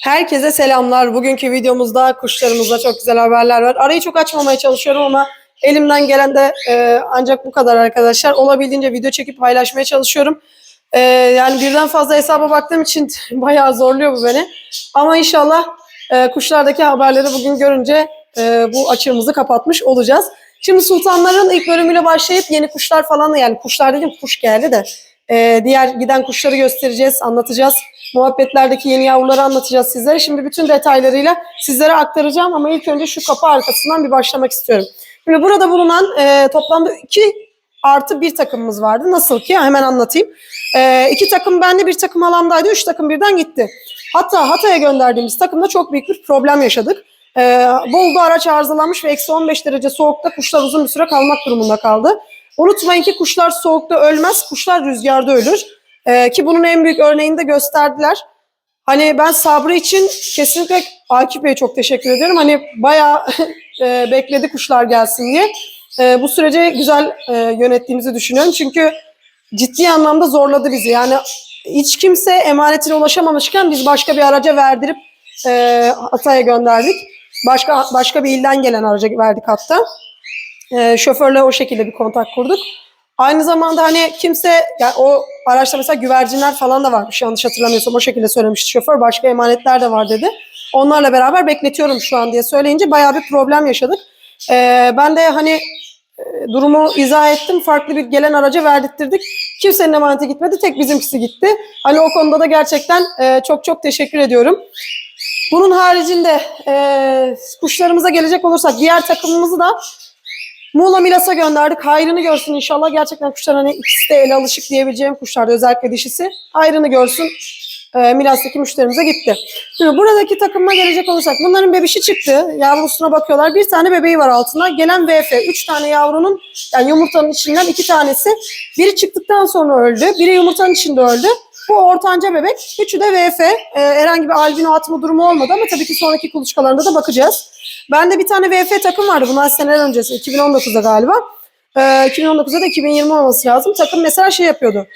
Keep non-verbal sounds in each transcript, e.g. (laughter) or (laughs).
Herkese selamlar. Bugünkü videomuzda kuşlarımızda çok güzel haberler var. Arayı çok açmamaya çalışıyorum ama elimden gelen de e, ancak bu kadar arkadaşlar. Olabildiğince video çekip paylaşmaya çalışıyorum. E, yani birden fazla hesaba baktığım için (laughs) bayağı zorluyor bu beni. Ama inşallah e, kuşlardaki haberleri bugün görünce e, bu açığımızı kapatmış olacağız. Şimdi sultanların ilk bölümüyle başlayıp yeni kuşlar falan yani kuşlar dedim kuş geldi de e, diğer giden kuşları göstereceğiz, anlatacağız. Muhabbetlerdeki yeni yavruları anlatacağız sizlere. Şimdi bütün detaylarıyla sizlere aktaracağım ama ilk önce şu kapı arkasından bir başlamak istiyorum. Şimdi burada bulunan e, toplamda iki artı bir takımımız vardı. Nasıl ki? Hemen anlatayım. E, iki takım bende, bir takım alamdaydı. Üç takım birden gitti. Hatta Hatay'a gönderdiğimiz takımda çok büyük bir problem yaşadık. E, Bolu'da araç arızalanmış ve eksi 15 derece soğukta kuşlar uzun bir süre kalmak durumunda kaldı. Unutmayın ki kuşlar soğukta ölmez, kuşlar rüzgarda ölür. Ee, ki bunun en büyük örneğini de gösterdiler. Hani ben sabrı için kesinlikle Akif Bey'e çok teşekkür ediyorum. Hani bayağı (laughs) e, bekledi kuşlar gelsin diye. E, bu süreci güzel e, yönettiğimizi düşünüyorum. Çünkü ciddi anlamda zorladı bizi. Yani hiç kimse emanetine ulaşamamışken biz başka bir araca verdirip e, Hatay'a gönderdik. Başka başka bir ilden gelen araca verdik hatta. E, şoförle o şekilde bir kontak kurduk. Aynı zamanda hani kimse yani o araçta mesela güvercinler falan da varmış yanlış hatırlamıyorsam o şekilde söylemişti şoför. Başka emanetler de var dedi. Onlarla beraber bekletiyorum şu an diye söyleyince bayağı bir problem yaşadık. Ee, ben de hani e, durumu izah ettim. Farklı bir gelen araca verdirttirdik. Kimsenin emaneti gitmedi. Tek bizimkisi gitti. Hani o konuda da gerçekten e, çok çok teşekkür ediyorum. Bunun haricinde e, kuşlarımıza gelecek olursak diğer takımımızı da Muğla Milas'a gönderdik. Hayrını görsün inşallah. Gerçekten kuşlar hani ikisi de ele alışık diyebileceğim kuşlardı. Özellikle dişisi. Hayrını görsün. Ee, Milas'taki müşterimize gitti. Şimdi buradaki takıma gelecek olursak bunların bebişi çıktı. Yavrusuna bakıyorlar. Bir tane bebeği var altında. Gelen VF. Üç tane yavrunun yani yumurtanın içinden iki tanesi. Biri çıktıktan sonra öldü. Biri yumurtanın içinde öldü. Bu ortanca bebek. Üçü de VF. Ee, herhangi bir albino atma durumu olmadı ama tabii ki sonraki kuluçkalarında da bakacağız. Bende bir tane VF takım vardı. Bunlar seneler öncesi. 2019'da galiba. Ee, 2019'da da 2020 olması lazım. Takım mesela şey yapıyordu.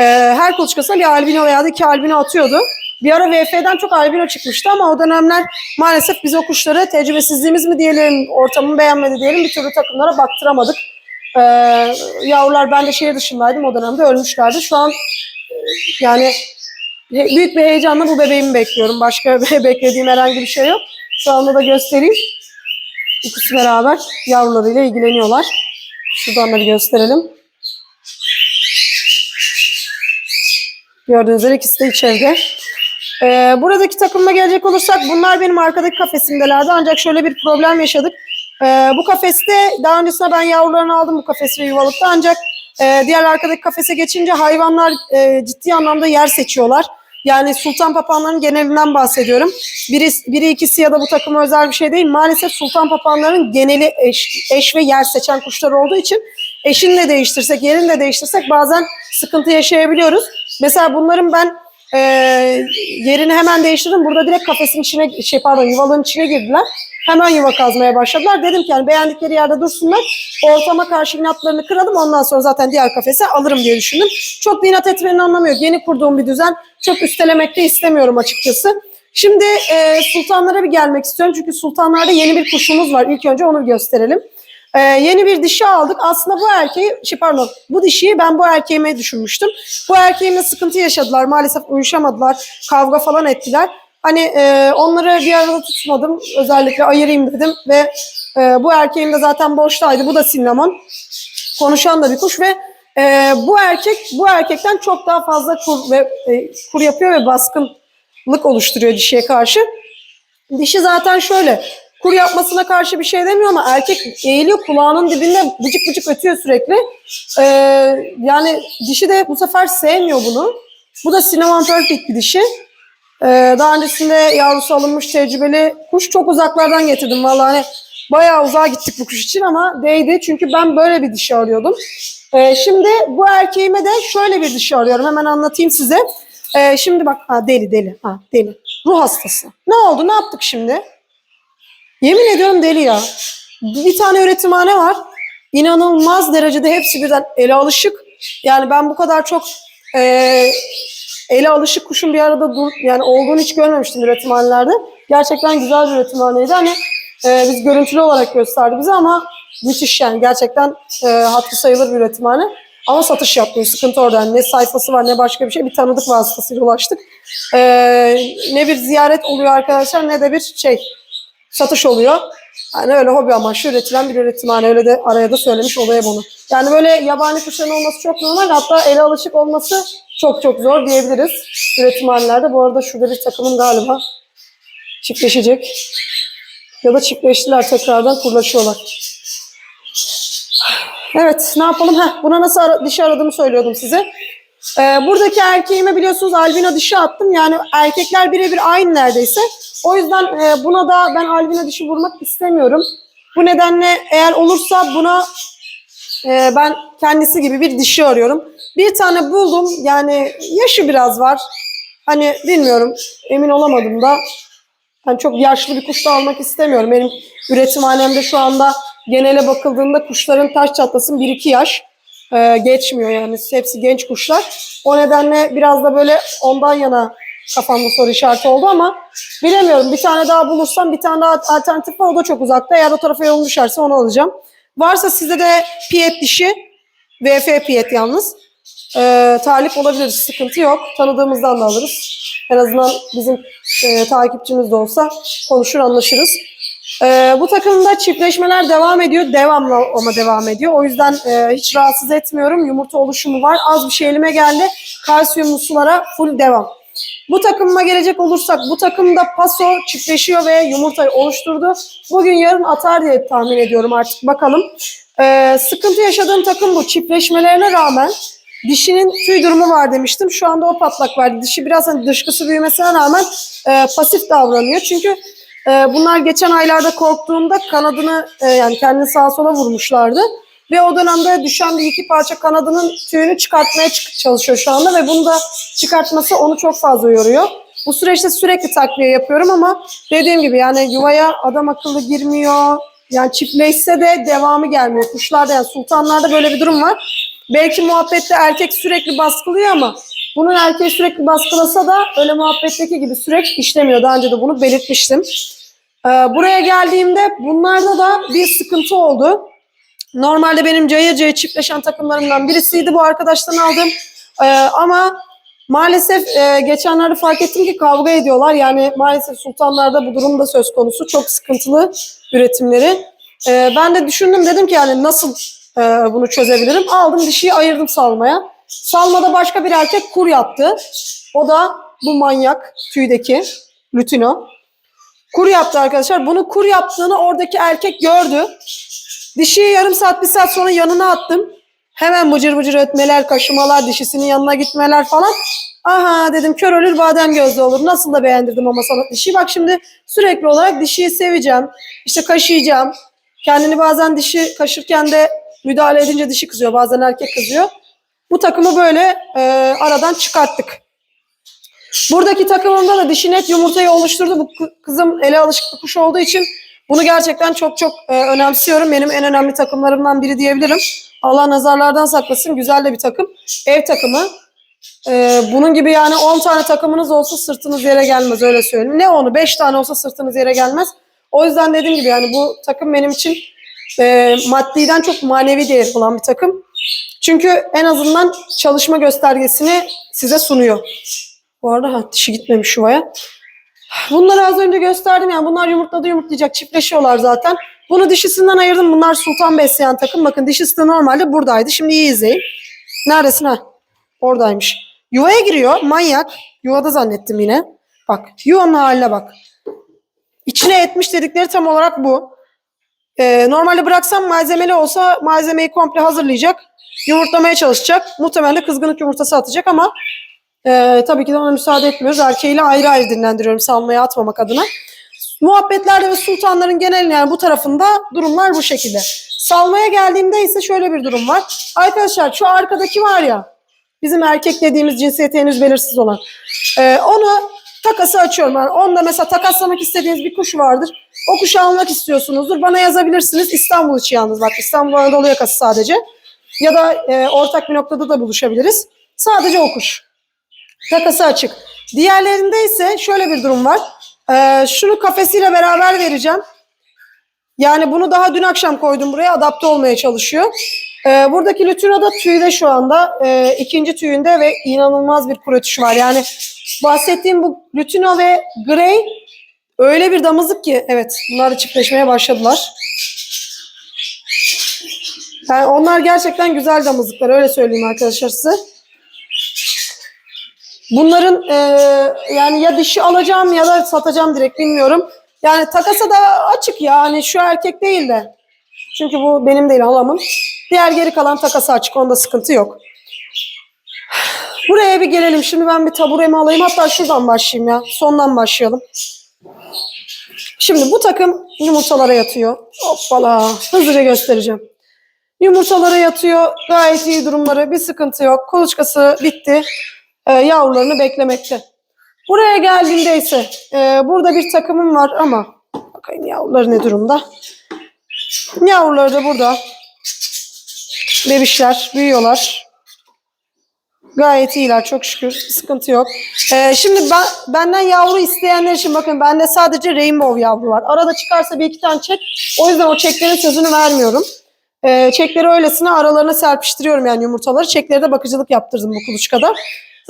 Ee, her kuluçkasına bir albino veya da iki albino atıyordu. Bir ara VF'den çok albino çıkmıştı ama o dönemler maalesef biz o kuşları tecrübesizliğimiz mi diyelim, ortamını beğenmedi diyelim bir türlü takımlara baktıramadık. Ee, yavrular ben de şehir dışındaydım o dönemde ölmüşlerdi. Şu an e, yani büyük bir heyecanla bu bebeğimi bekliyorum. Başka beklediğim herhangi bir şey yok. Şu anda da göstereyim. İkisi beraber yavrularıyla ilgileniyorlar. Şuradan da bir gösterelim. Gördüğünüz üzere ikisi de içeride. Ee, buradaki takımına gelecek olursak bunlar benim arkadaki kafesimdelerdi. Ancak şöyle bir problem yaşadık. Ee, bu kafeste daha öncesinde ben yavrularını aldım bu kafes ve yuvalıkta. Ancak e, diğer arkadaki kafese geçince hayvanlar e, ciddi anlamda yer seçiyorlar. Yani sultan papağanların genelinden bahsediyorum. Biri, biri ikisi ya da bu takıma özel bir şey değil. Maalesef sultan papağanların geneli eş, eş ve yer seçen kuşlar olduğu için eşini de değiştirsek, yerini de değiştirsek bazen sıkıntı yaşayabiliyoruz. Mesela bunların ben e, yerini hemen değiştirdim. Burada direkt kafesin içine, şey pardon yuvalığın içine girdiler. Hemen yuva kazmaya başladılar. Dedim ki yani beğendikleri yerde dursunlar. Ortama karşı inatlarını kıralım. Ondan sonra zaten diğer kafese alırım diye düşündüm. Çok da inat etmenin anlamı yok. Yeni kurduğum bir düzen. Çok üstelemek de istemiyorum açıkçası. Şimdi e, sultanlara bir gelmek istiyorum. Çünkü sultanlarda yeni bir kuşumuz var. İlk önce onu gösterelim. E, yeni bir dişi aldık. Aslında bu erkeği, şey pardon, bu dişiyi ben bu erkeğime düşünmüştüm. Bu erkeğimle sıkıntı yaşadılar. Maalesef uyuşamadılar. Kavga falan ettiler. Hani e, onları bir arada tutmadım. Özellikle ayırayım dedim ve e, bu erkeğim de zaten boştaydı. Bu da sinnamon. Konuşan da bir kuş ve e, bu erkek bu erkekten çok daha fazla kur ve e, kur yapıyor ve baskınlık oluşturuyor dişiye karşı. Dişi zaten şöyle kur yapmasına karşı bir şey demiyor ama erkek eğiliyor kulağının dibinde bıcık bıcık ötüyor sürekli. E, yani dişi de bu sefer sevmiyor bunu. Bu da Cinnamon Perfect bir dişi. Ee, daha öncesinde yavrusu alınmış tecrübeli kuş çok uzaklardan getirdim. Vallahi hani bayağı uzağa gittik bu kuş için ama değdi. Çünkü ben böyle bir dişi arıyordum. Ee, şimdi bu erkeğime de şöyle bir dişi arıyorum. Hemen anlatayım size. Ee, şimdi bak ha, deli deli. Ha, deli. Ruh hastası. Ne oldu? Ne yaptık şimdi? Yemin ediyorum deli ya. Bir tane üretimhane var. İnanılmaz derecede hepsi birden ele alışık. Yani ben bu kadar çok e, Ele alışık kuşun bir arada dur, yani olduğunu hiç görmemiştim üretimhanelerde. Gerçekten güzel bir üretimhaneydi. Hani e, biz görüntülü olarak gösterdi bize ama müthiş yani gerçekten e, hatırı sayılır bir üretimhane. Ama satış yapmıyor. Sıkıntı orada. Yani ne sayfası var ne başka bir şey. Bir tanıdık vasıtasıyla ulaştık. E, ne bir ziyaret oluyor arkadaşlar ne de bir şey satış oluyor. Yani öyle hobi amaçlı üretilen bir üretimhane. Öyle de araya da söylemiş olayım bunu. Yani böyle yabani kuşların olması çok normal. Hatta ele alışık olması çok çok zor diyebiliriz üretimhanelerde. Bu arada şurada bir takımın galiba çiftleşecek. Ya da çiftleştiler tekrardan kurlaşıyorlar. Evet ne yapalım? Heh, buna nasıl ara- dişi aradığımı söylüyordum size. Ee, buradaki erkeğime biliyorsunuz albino dişi attım. Yani erkekler birebir aynı neredeyse. O yüzden e, buna da ben albino dişi vurmak istemiyorum. Bu nedenle eğer olursa buna e, ben kendisi gibi bir dişi arıyorum. Bir tane buldum. Yani yaşı biraz var. Hani bilmiyorum emin olamadım da. Yani çok yaşlı bir kuş da almak istemiyorum. Benim üretimhanemde şu anda genele bakıldığında kuşların taş çatlasın 1-2 yaş. Ee, geçmiyor yani. Hepsi genç kuşlar. O nedenle biraz da böyle ondan yana kafamda soru işareti oldu ama bilemiyorum. Bir tane daha bulursam bir tane daha alternatif var. O da çok uzakta. Eğer o tarafa yolum düşerse onu alacağım. Varsa sizde de piyet dişi, VF piyet yalnız. Ee, talip olabiliriz. Sıkıntı yok. Tanıdığımızdan da alırız. En azından bizim e, takipçimiz de olsa konuşur anlaşırız. Ee, bu takımda çiftleşmeler devam ediyor. Devamlı ama devam ediyor. O yüzden e, hiç rahatsız etmiyorum. Yumurta oluşumu var. Az bir şey elime geldi. Kalsiyumlu sulara full devam. Bu takımıma gelecek olursak bu takımda paso çiftleşiyor ve yumurtayı oluşturdu. Bugün yarın atar diye tahmin ediyorum artık bakalım. Ee, sıkıntı yaşadığım takım bu. Çiftleşmelerine rağmen dişinin tüy durumu var demiştim. Şu anda o patlak verdi. Dişi biraz hani dışkısı büyümesine rağmen e, pasif davranıyor. Çünkü e, bunlar geçen aylarda korktuğumda kanadını e, yani kendini sağa sola vurmuşlardı. Ve o dönemde düşen bir iki parça kanadının tüyünü çıkartmaya çık- çalışıyor şu anda ve bunu da çıkartması onu çok fazla yoruyor. Bu süreçte sürekli takviye yapıyorum ama dediğim gibi yani yuvaya adam akıllı girmiyor. Yani çiftleşse de devamı gelmiyor. Kuşlarda yani sultanlarda böyle bir durum var. Belki muhabbette erkek sürekli baskılıyor ama bunun erkeği sürekli baskılasa da öyle muhabbetteki gibi süreç işlemiyor. Daha önce de bunu belirtmiştim. Ee, buraya geldiğimde bunlarda da bir sıkıntı oldu. Normalde benim cayır çiftleşen takımlarımdan birisiydi bu arkadaştan aldım. Ee, ama maalesef e, geçenlerde fark ettim ki kavga ediyorlar. Yani maalesef sultanlarda bu durum da söz konusu. Çok sıkıntılı üretimleri. Ee, ben de düşündüm dedim ki yani nasıl e, bunu çözebilirim. Aldım dişiyi ayırdım salmaya. Salmada başka bir erkek kur yaptı. O da bu manyak tüydeki Lutino. Kur yaptı arkadaşlar. Bunu kur yaptığını oradaki erkek gördü. Dişiyi yarım saat bir saat sonra yanına attım. Hemen bıcır bıcır ötmeler, kaşımalar, dişisinin yanına gitmeler falan. Aha dedim kör ölür badem gözlü olur. Nasıl da beğendirdim ama sana dişiyi. Bak şimdi sürekli olarak dişiyi seveceğim. İşte kaşıyacağım. Kendini bazen dişi kaşırken de müdahale edince dişi kızıyor. Bazen erkek kızıyor. Bu takımı böyle e, aradan çıkarttık. Buradaki takımımda da dişi net yumurtayı oluşturdu. Bu kı- kızım ele alışık bir kuş olduğu için bunu gerçekten çok çok e, önemsiyorum. Benim en önemli takımlarımdan biri diyebilirim. Allah nazarlardan saklasın. Güzel de bir takım. Ev takımı. E, bunun gibi yani 10 tane takımınız olsa sırtınız yere gelmez öyle söyleyeyim. Ne onu 5 tane olsa sırtınız yere gelmez. O yüzden dediğim gibi yani bu takım benim için e, maddiden çok manevi değer olan bir takım. Çünkü en azından çalışma göstergesini size sunuyor. Bu arada ha, dişi gitmemiş yuvaya. Bunları az önce gösterdim yani bunlar yumurtladı yumurtlayacak çiftleşiyorlar zaten. Bunu dişisinden ayırdım. Bunlar sultan besleyen takım. Bakın dişisi de normalde buradaydı. Şimdi iyi izleyin. Neredesin ha? Oradaymış. Yuvaya giriyor. Manyak. Yuvada zannettim yine. Bak yuvanın haline bak. İçine etmiş dedikleri tam olarak bu. Ee, normalde bıraksam malzemeli olsa malzemeyi komple hazırlayacak. Yumurtlamaya çalışacak. Muhtemelen kızgınlık yumurtası atacak ama ee, tabii ki de ona müsaade etmiyoruz. Erkeğiyle ayrı ayrı dinlendiriyorum salmaya atmamak adına. Muhabbetlerde ve sultanların genel yani bu tarafında durumlar bu şekilde. Salmaya geldiğimde ise şöyle bir durum var. Arkadaşlar şu arkadaki var ya bizim erkek dediğimiz cinsiyeti henüz belirsiz olan. Ee, onu takası açıyorum. Yani onda mesela takaslamak istediğiniz bir kuş vardır. O kuşu almak istiyorsunuzdur. Bana yazabilirsiniz. İstanbul içi yalnız bak İstanbul Anadolu yakası sadece. Ya da e, ortak bir noktada da buluşabiliriz. Sadece o kuş. Takası açık. Diğerlerinde ise şöyle bir durum var. Ee, şunu kafesiyle beraber vereceğim. Yani bunu daha dün akşam koydum buraya adapte olmaya çalışıyor. Ee, buradaki Lütino da tüyde şu anda. Ee, ikinci tüyünde ve inanılmaz bir kurutuşu var. Yani bahsettiğim bu Lütino ve Grey öyle bir damızlık ki evet bunlar çiftleşmeye başladılar. Yani onlar gerçekten güzel damızlıklar öyle söyleyeyim arkadaşlar size. Bunların e, yani ya dişi alacağım ya da satacağım direkt bilmiyorum. Yani takasa da açık ya hani şu erkek değil de. Çünkü bu benim değil halamın. Diğer geri kalan takası açık onda sıkıntı yok. Buraya bir gelelim. Şimdi ben bir taburemi alayım. Hatta şuradan başlayayım ya. Sondan başlayalım. Şimdi bu takım yumurtalara yatıyor. Hoppala. Hızlıca göstereceğim. Yumurtalara yatıyor. Gayet iyi durumları. Bir sıkıntı yok. Kuluçkası bitti. Ee, yavrularını beklemekte. Buraya geldiğinde ise e, burada bir takımım var ama bakayım yavruları ne durumda. Yavruları da burada. Bebişler büyüyorlar. Gayet iyiler çok şükür. Sıkıntı yok. Ee, şimdi ben, benden yavru isteyenler için bakın bende sadece rainbow yavru var. Arada çıkarsa bir iki tane çek. O yüzden o çeklerin sözünü vermiyorum. Ee, çekleri öylesine aralarına serpiştiriyorum yani yumurtaları. Çekleri de bakıcılık yaptırdım bu kuluçkada.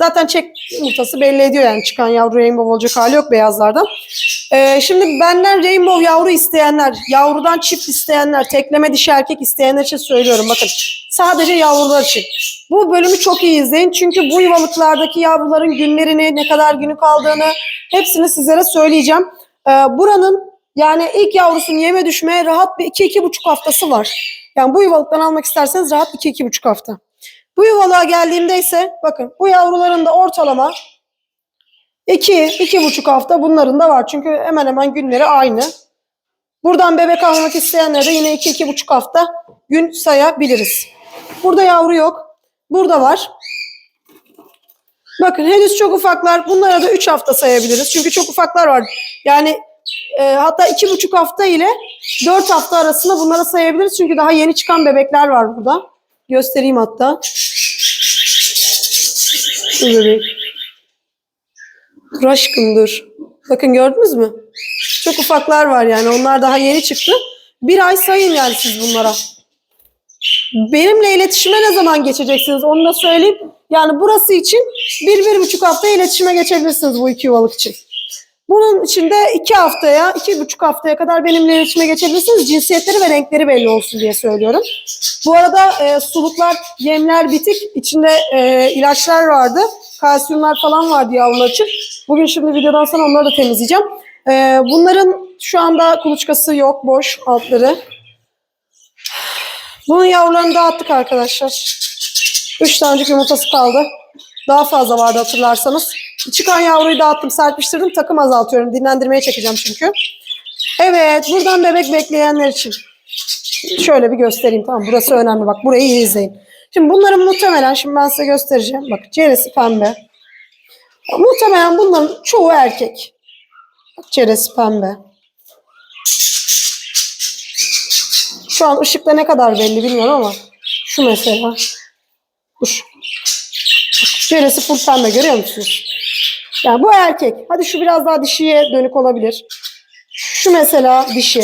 Zaten çek yumurtası belli ediyor yani çıkan yavru rainbow olacak hali yok beyazlardan. Ee, şimdi benden rainbow yavru isteyenler, yavrudan çift isteyenler, tekleme dişi erkek isteyenler için söylüyorum. Bakın sadece yavrular için. Bu bölümü çok iyi izleyin. Çünkü bu yuvalıklardaki yavruların günlerini, ne kadar günü kaldığını hepsini sizlere söyleyeceğim. Ee, buranın yani ilk yavrusunun yeme düşmeye rahat bir 2-2,5 haftası var. Yani bu yuvalıktan almak isterseniz rahat 2-2,5 hafta. Bu yuvalığa geldiğimde ise bakın bu yavruların da ortalama 2 iki buçuk hafta bunların da var. Çünkü hemen hemen günleri aynı. Buradan bebek almak isteyenlere de yine iki iki buçuk hafta gün sayabiliriz. Burada yavru yok. Burada var. Bakın henüz çok ufaklar. Bunlara da 3 hafta sayabiliriz. Çünkü çok ufaklar var. Yani e, hatta iki buçuk hafta ile 4 hafta arasında bunlara sayabiliriz. Çünkü daha yeni çıkan bebekler var burada. Göstereyim hatta. Şu bebek. Dur aşkım dur. Bakın gördünüz mü? Çok ufaklar var yani. Onlar daha yeni çıktı. Bir ay sayın yani siz bunlara. Benimle iletişime ne zaman geçeceksiniz onu da söyleyeyim. Yani burası için bir, bir buçuk hafta iletişime geçebilirsiniz bu iki yuvalık için. Bunun için de iki haftaya, iki buçuk haftaya kadar benimle iletişime geçebilirsiniz. Cinsiyetleri ve renkleri belli olsun diye söylüyorum. Bu arada e, suluklar, yemler bitik. İçinde e, ilaçlar vardı. Kalsiyumlar falan vardı yavrular için. Bugün şimdi videodan sonra onları da temizleyeceğim. E, bunların şu anda kuluçkası yok. Boş altları. Bunun yavrularını dağıttık arkadaşlar. Üç tanecik yumurtası kaldı. Daha fazla vardı hatırlarsanız. Çıkan yavruyu dağıttım, serpiştirdim. Takım azaltıyorum. Dinlendirmeye çekeceğim çünkü. Evet, buradan bebek bekleyenler için. Şöyle bir göstereyim tamam Burası önemli bak. Burayı iyi izleyin. Şimdi bunların muhtemelen, şimdi ben size göstereceğim. Bak ceresi pembe. Muhtemelen bunların çoğu erkek. Bak ceresi pembe. Şu an ışıkta ne kadar belli bilmiyorum ama şu mesela. Şu. Ceresi full pembe görüyor musunuz? Yani bu erkek. Hadi şu biraz daha dişiye dönük olabilir. Şu mesela dişi.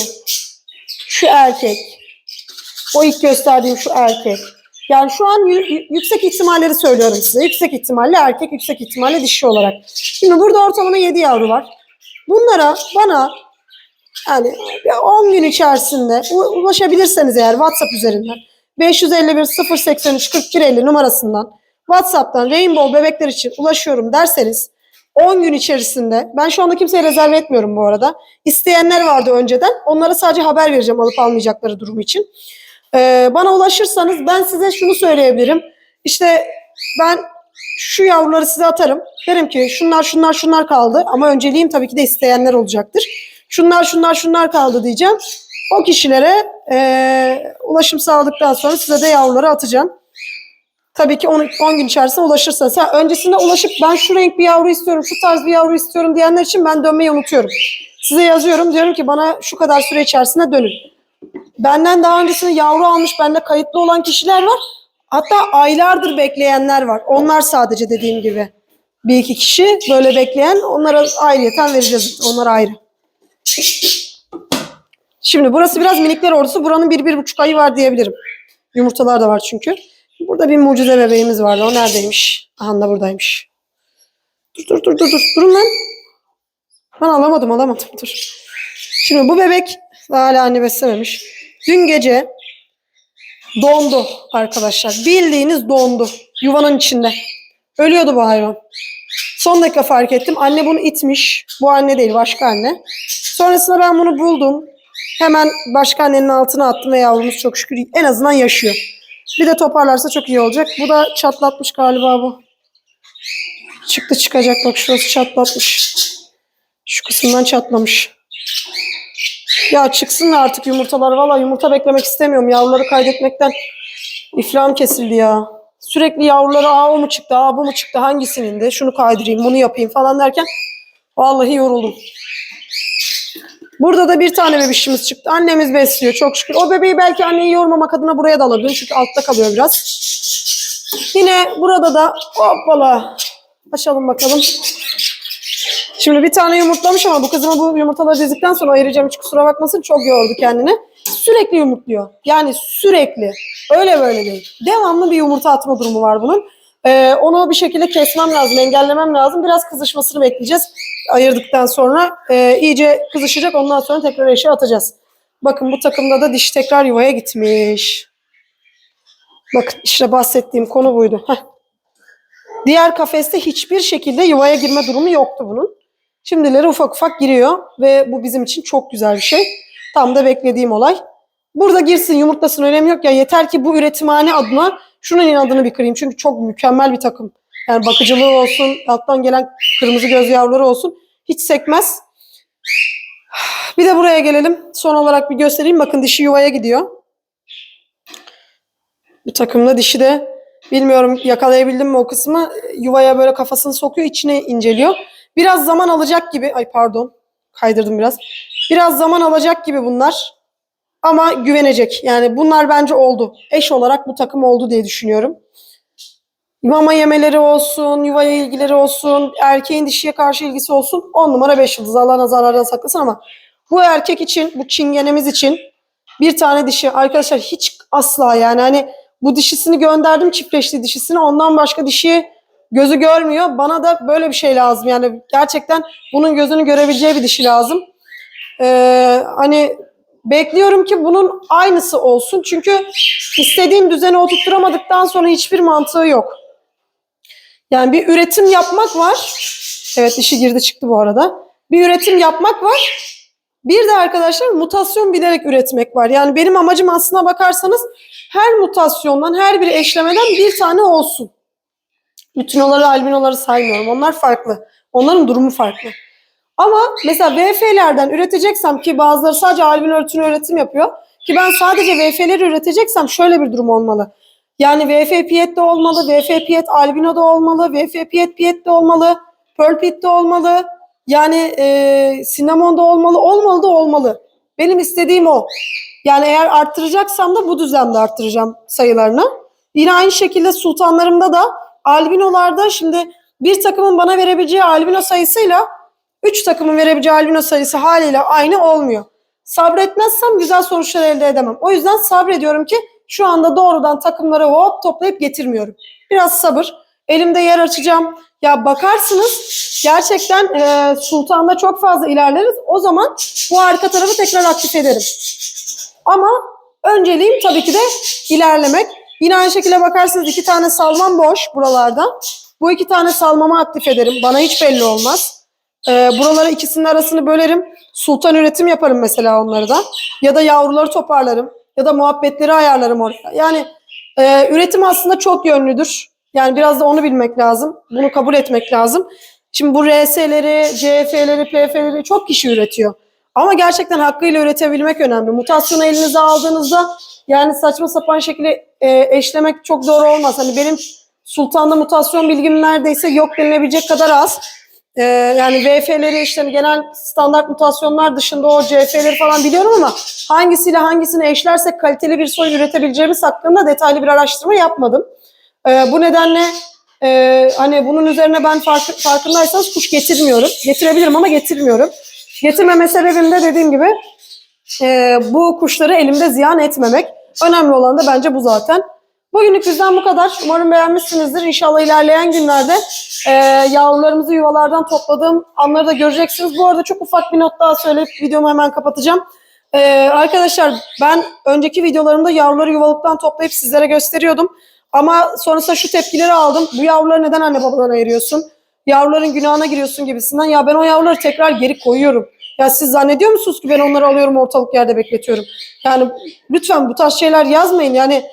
Şu erkek. O ilk gösterdiğim şu erkek. Yani şu an yü- yüksek ihtimalleri söylüyorum size. Yüksek ihtimalle erkek, yüksek ihtimalle dişi olarak. Şimdi burada ortalama 7 yavru var. Bunlara bana yani bir 10 gün içerisinde ulaşabilirseniz eğer WhatsApp üzerinden 551 083 41 50 numarasından WhatsApp'tan Rainbow bebekler için ulaşıyorum derseniz 10 gün içerisinde ben şu anda kimseye rezerve etmiyorum bu arada. İsteyenler vardı önceden. Onlara sadece haber vereceğim alıp almayacakları durumu için. Ee, bana ulaşırsanız ben size şunu söyleyebilirim. İşte ben şu yavruları size atarım. Derim ki şunlar şunlar şunlar kaldı ama önceliğim tabii ki de isteyenler olacaktır. Şunlar şunlar şunlar kaldı diyeceğim. O kişilere eee, ulaşım sağladıktan sonra size de yavruları atacağım. Tabii ki 10, 10 gün içerisinde ulaşırsanız. Ha, öncesinde ulaşıp ben şu renk bir yavru istiyorum, şu tarz bir yavru istiyorum diyenler için ben dönmeyi unutuyorum. Size yazıyorum diyorum ki bana şu kadar süre içerisinde dönün. Benden daha öncesinde yavru almış, bende kayıtlı olan kişiler var. Hatta aylardır bekleyenler var. Onlar sadece dediğim gibi. bir iki kişi böyle bekleyen onlara ayrıyeten vereceğiz. Onlar ayrı. Şimdi burası biraz minikler ordusu. Buranın bir, bir buçuk ayı var diyebilirim. Yumurtalar da var çünkü. Burada bir mucize bebeğimiz vardı. O neredeymiş? Aha da buradaymış. Dur dur dur dur dur. Durun lan. Ben alamadım alamadım. Dur. Şimdi bu bebek hala anne beslememiş. Dün gece dondu arkadaşlar. Bildiğiniz dondu. Yuvanın içinde. Ölüyordu bu hayvan. Son dakika fark ettim. Anne bunu itmiş. Bu anne değil başka anne. Sonrasında ben bunu buldum. Hemen başka annenin altına attım ve yavrumuz çok şükür en azından yaşıyor. Bir de toparlarsa çok iyi olacak. Bu da çatlatmış galiba bu. Çıktı çıkacak bak şurası çatlatmış. Şu kısımdan çatlamış. Ya çıksın artık yumurtalar. Valla yumurta beklemek istemiyorum. Yavruları kaydetmekten iflahım kesildi ya. Sürekli yavruları aa o mu çıktı, aa bu mu çıktı, hangisinin de şunu kaydırayım, bunu yapayım falan derken vallahi yoruldum. Burada da bir tane bebişimiz çıktı. Annemiz besliyor çok şükür. O bebeği belki anneyi yormamak adına buraya da alabilirim. Çünkü altta kalıyor biraz. Yine burada da hoppala. Açalım bakalım. Şimdi bir tane yumurtlamış ama bu kızıma bu yumurtaları dizdikten sonra ayıracağım hiç kusura bakmasın çok yordu kendini. Sürekli yumurtluyor. Yani sürekli. Öyle böyle değil. Devamlı bir yumurta atma durumu var bunun. Ee, onu bir şekilde kesmem lazım, engellemem lazım. Biraz kızışmasını bekleyeceğiz. Ayırdıktan sonra e, iyice kızışacak. Ondan sonra tekrar eşe atacağız. Bakın bu takımda da diş tekrar yuvaya gitmiş. Bakın işte bahsettiğim konu buydu. Heh. Diğer kafeste hiçbir şekilde yuvaya girme durumu yoktu bunun. Şimdileri ufak ufak giriyor ve bu bizim için çok güzel bir şey. Tam da beklediğim olay. Burada girsin yumurtlasın önemi yok ya yeter ki bu üretimhane adına şunun adını bir kırayım. Çünkü çok mükemmel bir takım. Yani bakıcılığı olsun, alttan gelen kırmızı göz yavruları olsun. Hiç sekmez. Bir de buraya gelelim. Son olarak bir göstereyim. Bakın dişi yuvaya gidiyor. Bu takımda dişi de bilmiyorum yakalayabildim mi o kısmı. Yuvaya böyle kafasını sokuyor, içine inceliyor. Biraz zaman alacak gibi. Ay pardon. Kaydırdım biraz. Biraz zaman alacak gibi bunlar. Ama güvenecek. Yani bunlar bence oldu. Eş olarak bu takım oldu diye düşünüyorum. Mama yemeleri olsun, yuvaya ilgileri olsun, erkeğin dişiye karşı ilgisi olsun. 10 numara 5 yıldız. Allah nazarlardan saklasın ama bu erkek için, bu çingenemiz için bir tane dişi. Arkadaşlar hiç asla yani hani bu dişisini gönderdim çiftleşti dişisini. Ondan başka dişi gözü görmüyor. Bana da böyle bir şey lazım. Yani gerçekten bunun gözünü görebileceği bir dişi lazım. Ee, hani bekliyorum ki bunun aynısı olsun. Çünkü istediğim düzeni oturtturamadıktan sonra hiçbir mantığı yok. Yani bir üretim yapmak var. Evet dişi girdi çıktı bu arada. Bir üretim yapmak var. Bir de arkadaşlar mutasyon bilerek üretmek var. Yani benim amacım aslına bakarsanız her mutasyondan, her bir eşlemeden bir tane olsun. Bütünoları, albinoları saymıyorum. Onlar farklı. Onların durumu farklı. Ama mesela VF'lerden üreteceksem ki bazıları sadece albino örtünü üretim yapıyor. Ki ben sadece VF'leri üreteceksem şöyle bir durum olmalı. Yani VF Piet de olmalı, VF Piet Albino da olmalı, VF Piet Piet de olmalı, Pearl Piet de olmalı. Yani e, Cinnamon da olmalı, olmalı da olmalı. Benim istediğim o. Yani eğer arttıracaksam da bu düzlemde arttıracağım sayılarını. Yine aynı şekilde sultanlarımda da albinolarda şimdi bir takımın bana verebileceği albino sayısıyla üç takımın verebileceği albino sayısı haliyle aynı olmuyor. Sabretmezsem güzel sonuçlar elde edemem. O yüzden sabrediyorum ki şu anda doğrudan takımları hop toplayıp getirmiyorum. Biraz sabır. Elimde yer açacağım. Ya bakarsınız gerçekten e, Sultan'da çok fazla ilerleriz. O zaman bu arka tarafı tekrar aktif ederim. Ama önceliğim tabii ki de ilerlemek. Yine aynı şekilde bakarsınız iki tane salmam boş buralarda. Bu iki tane salmamı aktif ederim. Bana hiç belli olmaz. Ee, buraları ikisinin arasını bölerim. Sultan üretim yaparım mesela onları da. Ya da yavruları toparlarım. Ya da muhabbetleri ayarlarım oraya. Yani e, üretim aslında çok yönlüdür. Yani biraz da onu bilmek lazım. Bunu kabul etmek lazım. Şimdi bu RS'leri, CF'leri, PF'leri çok kişi üretiyor. Ama gerçekten hakkıyla üretebilmek önemli. Mutasyonu elinize aldığınızda yani saçma sapan şekilde e, eşlemek çok doğru olmaz. Hani benim Sultan'da mutasyon bilgim neredeyse yok denilebilecek kadar az. Ee, yani VF'leri işte genel standart mutasyonlar dışında o CF'leri falan biliyorum ama hangisiyle hangisini eşlersek kaliteli bir soy üretebileceğimiz hakkında detaylı bir araştırma yapmadım. Ee, bu nedenle Ee, hani bunun üzerine ben fark, farkındaysanız kuş getirmiyorum. Getirebilirim ama getirmiyorum. Getirmeme sebebim de dediğim gibi e, bu kuşları elimde ziyan etmemek. Önemli olan da bence bu zaten. Bugünlük bizden bu kadar. Umarım beğenmişsinizdir. İnşallah ilerleyen günlerde e, yavrularımızı yuvalardan topladığım anları da göreceksiniz. Bu arada çok ufak bir not daha söyleyip videomu hemen kapatacağım. E, arkadaşlar ben önceki videolarımda yavruları yuvalıktan toplayıp sizlere gösteriyordum. Ama sonrasında şu tepkileri aldım. Bu yavruları neden anne babadan ayırıyorsun? Yavruların günahına giriyorsun gibisinden. Ya ben o yavruları tekrar geri koyuyorum. Ya siz zannediyor musunuz ki ben onları alıyorum ortalık yerde bekletiyorum? Yani lütfen bu tarz şeyler yazmayın. Yani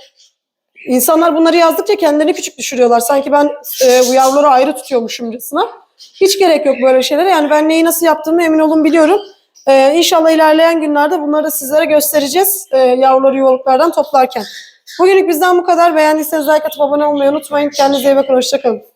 insanlar bunları yazdıkça kendilerini küçük düşürüyorlar. Sanki ben e, bu yavruları ayrı tutuyormuşumcasına. Hiç gerek yok böyle şeylere. Yani ben neyi nasıl yaptığımı emin olun biliyorum. E, inşallah ilerleyen günlerde bunları da sizlere göstereceğiz. E, yavruları yuvalıklardan toplarken. Bugünlük bizden bu kadar. Beğendiyseniz like atıp abone olmayı unutmayın. Kendinize iyi bakın. Hoşçakalın.